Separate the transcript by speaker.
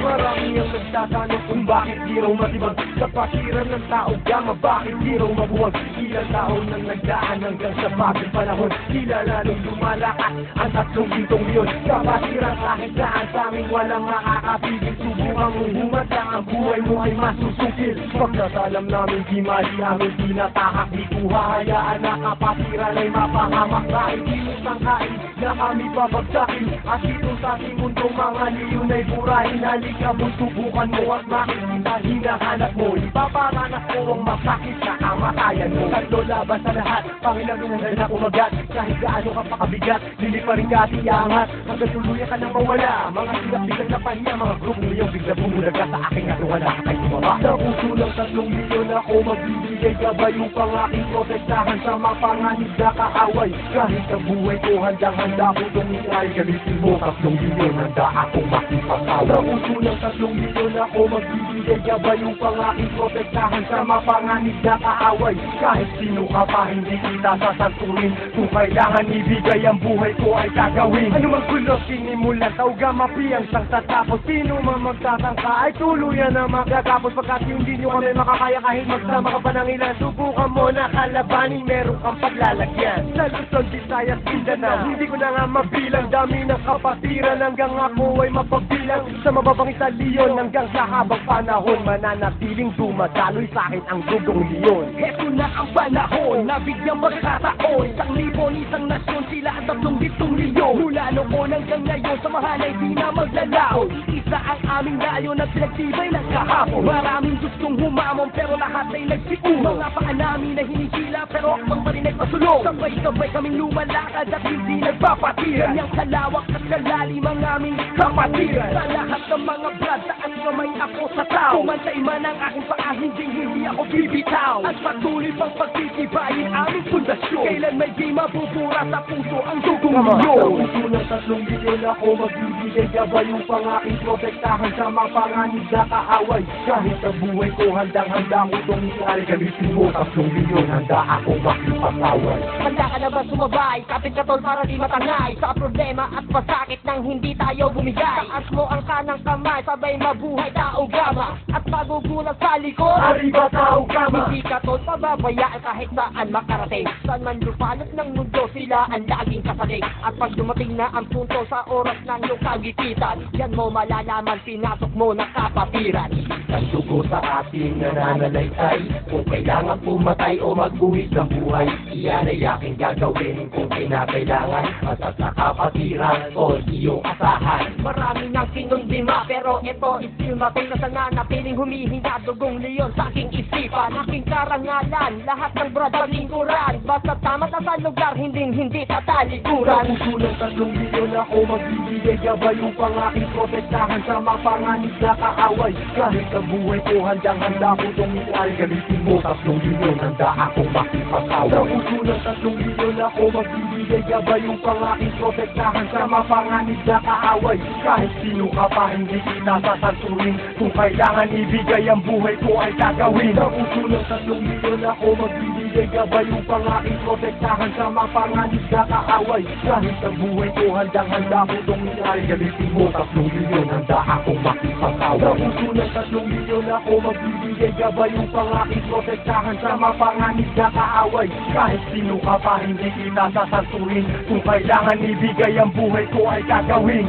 Speaker 1: Marami ang nagtatanong kung bakit di raw matibag Sa pasiran ng tao gama, bakit di raw mabuwag? Ilang taon nang nagdaan hanggang sa bagong panahon? Tila lalong lumalakas ang tatlong gintong yun. Sa pasiran kahit saan sa amin walang makakapigil Subukan mong humanda ang buhay mo ay masusukil Pagkasalam namin di mali amin tinatahak Di ko hahayaan na kapasiran ay mapahamak. Kahit di mo sangkain na kami babagsakin At dito sa ating mundo mga liyon ay burahin Halika mo, subukan mo at makikita hinahanap mo Ipaparanas ko ang masakit na kamatayan mo. Tatlo laban sa lahat, Panginoon na umagat. Kahit gaano ka pakabigat, lili pa rin ka at iangat Hanggang ka nang mawala. Mga silap biglang napahiya, mga group mo yung bigla bumulaga sa aking nagawa Kay tumama Sa puso ng tatlong milyon ako magbibigay Gabay upang aking protektahan. Sa mga panganib na kaaway Kahit sa buhay ko handang-handa ko tumitry Gamitin mo tatlong milyon, handa akong makipagaway. Sa puso ng tatlong milyon ako magbibigay Gabay upang aking protektahan sa mga panganib na kaaway Kahit sino ka pa hindi kita sasanturin Kung kailangan ibigay ang buhay ko ay gagawin. Ano man gulo sinimulan Tauga mapiyang sang tatapos. Sino man magtatangka ay tuluyan na magagapos Pagkat hindi nyo kami makakaya kahit magsama ka pa ng ilan Subukan mo na kalabanin. Meron kang paglalagyan. Sa Luzon, Visayas, Mindanao Hindi ko na nga mabilang. Dami ng kapatiran hanggang ako ay mapagbilang. Sa mababang isaliyon hanggang sa habang panahon Mananatiling dumadaloy sa akin ang dugong liyon Heto na ang panahon na bigyang magkataon. Isang libon, isang nasyon sila ang tatlong ditong milyon. Mula noon hanggang ngayon samahan ay di na maglalaon Isa ang aming layo na pinagtibay ng kahapon. Maraming gustong humamon pero lahat ay nagsiun Mga paa namin na hinisila pero akbang pa rin ay pasulong Sabay-sabay kaming lumalakad at hindi nagpapatira. Ganyang kalawak at kalalim ang aming kapatiran. Sa lahat ng mga brad saan kamay ako sa tao? Kumantay man ang aking paa hindi hindi ako bibitaw. At patuloy pang pagtitibayin aming pundasyon. Kailan may di mabubura sa puso ang dugong milyon? Sa puso ng tatlong milyon ako magbibigay Gabay upang aking protektahan sa mga panganib na kaaway? Kahit sa buhay ko handang-handa ko itong itali Gamitin mo tatlong milyon handa ako makipagaway.
Speaker 2: Handa ka na ba sumabay? Kapit ka tol para di matangay. Sa problema at pasakit nang hindi tayo bumigay. Taas mo ang kanang kamay, sabay mabuhay tao gama. At magugulat sa likod
Speaker 1: Arriba tao kama
Speaker 2: Hindi ka tol pababayaan kahit saan makarating. Saan man lupalot ng mundo sila ang laging kasaling At pag dumating na ang punto sa oras ng iyong kagipitan Yan mo malalaman pinasok mo na kapatiran
Speaker 1: Ang dugo sa ating nananalaytay Kung kailangan pumatay o magbuwis ng buhay Iyan ay aking gagawin kung kinakailangan. At nakapatiran o iyong asahan.
Speaker 2: Marami nang sinundima Pero ito still mating na sana. Na piling humihinga Dugong leon sa aking isipan. Aking karangalan Lahat ng brother lingkuran Basta tama na sa lugar Hindi hindi sa
Speaker 1: Sa
Speaker 2: talikuran.
Speaker 1: Puso ng tatlong milyon ako magbibigay Gabay upang aking protektahan sa mga panganib na kaaway. Kahit sa buhay ko handang-handa ko tumitry Gamitin mo tatlong milyon handa akong makipagaway. Sa puso ng tatlong milyon ako magbibigay Gabay. Upang aking protektahan sa mga panganib na kaaway. Kahit sino ka pa hindi kita sasanturin Kung kailangan ibigay ang buhay ko ay gagawin. Sa puso ng tatlong milyon ako magbibigay Gabay. Upang aking protektahan sa mga panganib na kaaway. Kahit sa buhay ko handang-handa ko itong mo tatlong milyon handa akong makipagaway. Sa puso ng tatlong milyon ako magbibigay Gabay upang aking protektahan sa mga panganib na kaaway. Kahit sino ka pa hindi kita sasanturin Kung kailangan ibigay ang buhay ko ay gagawin